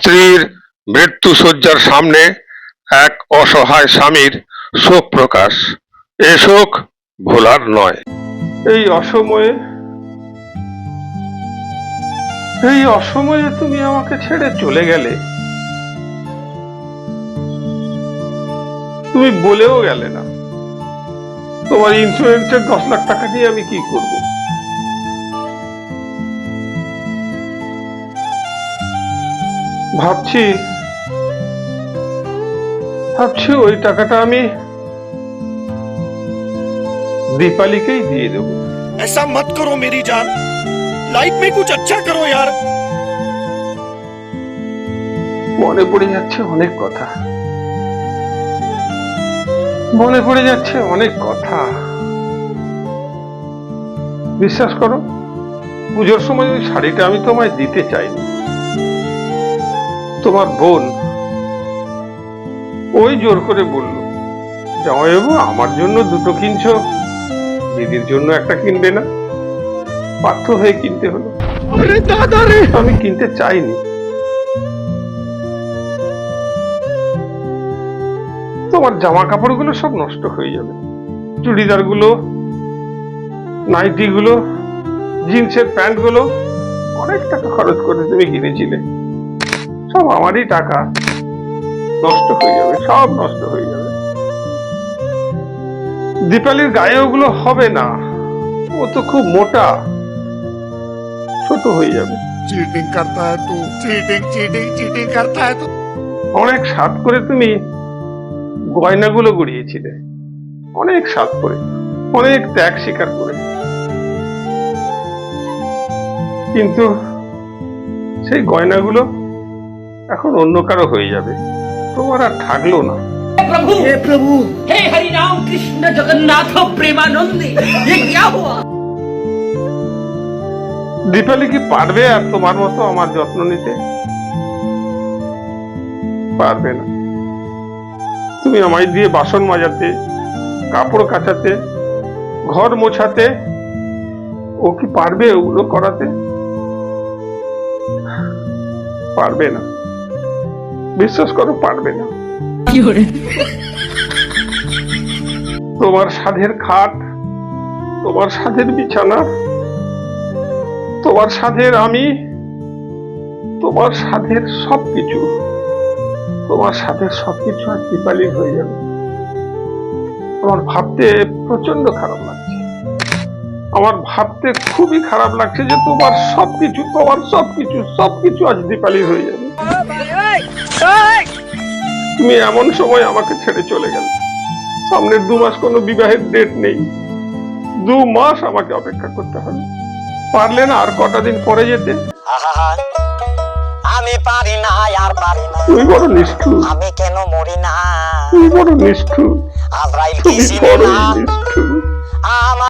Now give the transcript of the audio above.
স্ত্রীর মৃত্যুশয্যার সামনে এক অসহায় স্বামীর শোক প্রকাশ। এ শোক ভোলার নয়। এই অসময়ে এই অসময়ে তুমি আমাকে ছেড়ে চলে গেলে। তুমি বলেও গেলে না। তোমার ইন্স্যুরেন্সের দশ লাখ টাকা দিয়ে আমি কি করব? ভাবছি ভাবছি ওই টাকাটা আমি দীপালিকেই দিয়ে দেবো ऐसा मत करो मेरी जान लाइफ में कुछ अच्छा करो यार মনে পড়ে যাচ্ছে অনেক কথা মনে পড়ে যাচ্ছে অনেক কথা বিশ্বাস করো পুজোর সময় ওই শাড়িটা আমি তোমায় দিতে চাইনি তোমার বোন। ওই জোর করে বলল জামাইবাবু আমার জন্য দুটো কিনছ দিদির জন্য একটা কিনবে না। বাধ্য হয়ে কিনতে হলো। আমি কিনতে চাইনি। তোমার জামা কাপড়গুলো সব নষ্ট হয়ে যাবে। চুড়িদারগুলো নাইটিগুলো জিন্সের প্যান্টগুলো অনেক টাকা খরচ করে তুমি কিনেছিলে। সব আমারই টাকা। নষ্ট হয়ে যাবে সব নষ্ট হয়ে যাবে। দীপালির গায়ে ওগুলো হবে না। ও তো খুব মোটা। ছোট হয়ে যাবে। চিটিং করতে হয় তো চিটিং চিটিং চিটিং অনেক সাত করে তুমি গয়নাগুলো গড়িয়েছিলে। অনেক সাত করে অনেক ত্যাগ স্বীকার করে। কিন্তু সেই গয়নাগুলো এখন অন্য কারও হয়ে যাবে। তোমার আর থাকল না। প্রভু! হে প্রভু! হে হরি রাম কৃষ্ণ জগন্নাথ প্রেমানন্দে দীপালি কি পারবে আর তোমার মতো আমার যত্ন নিতে? পারবে না। তুমি আমায় দিয়ে বাসন মাজাতে কাপড় কাচাতে ঘর মোছাতে ও কি পারবে ওগুলো করাতে? পারবে না। বিশ্বাস করো পারবে না। তোমার সাধের খাট তোমার সাধের বিছানা তোমার সাধের আমি তোমার সাধের সবকিছু তোমার সাথের সবকিছু আর দীপালি হয়ে যাবে। আমার ভাবতে প্রচণ্ড খারাপ লাগছে। আমার ভাবতে খুবই খারাপ লাগছে যে তোমার সবকিছু তোমার সবকিছু সবকিছু আজ দীপালি হয়ে যাবে। তুমি এমন সময় আমাকে ছেড়ে চলে গেলে। সামনের দু মাস কোনো বিবাহের ডেট নেই। দু মাস আমাকে অপেক্ষা করতে হবে। পারলে না আর কটা দিন পরে যেতে। আমি পারি না আর পারি না। তুমি বড় নিষ্ঠুর। আমি কেন মরি না? তুমি বড় নিষ্ঠুর। আজরাইল কি বড় নিষ্ঠুর। আমার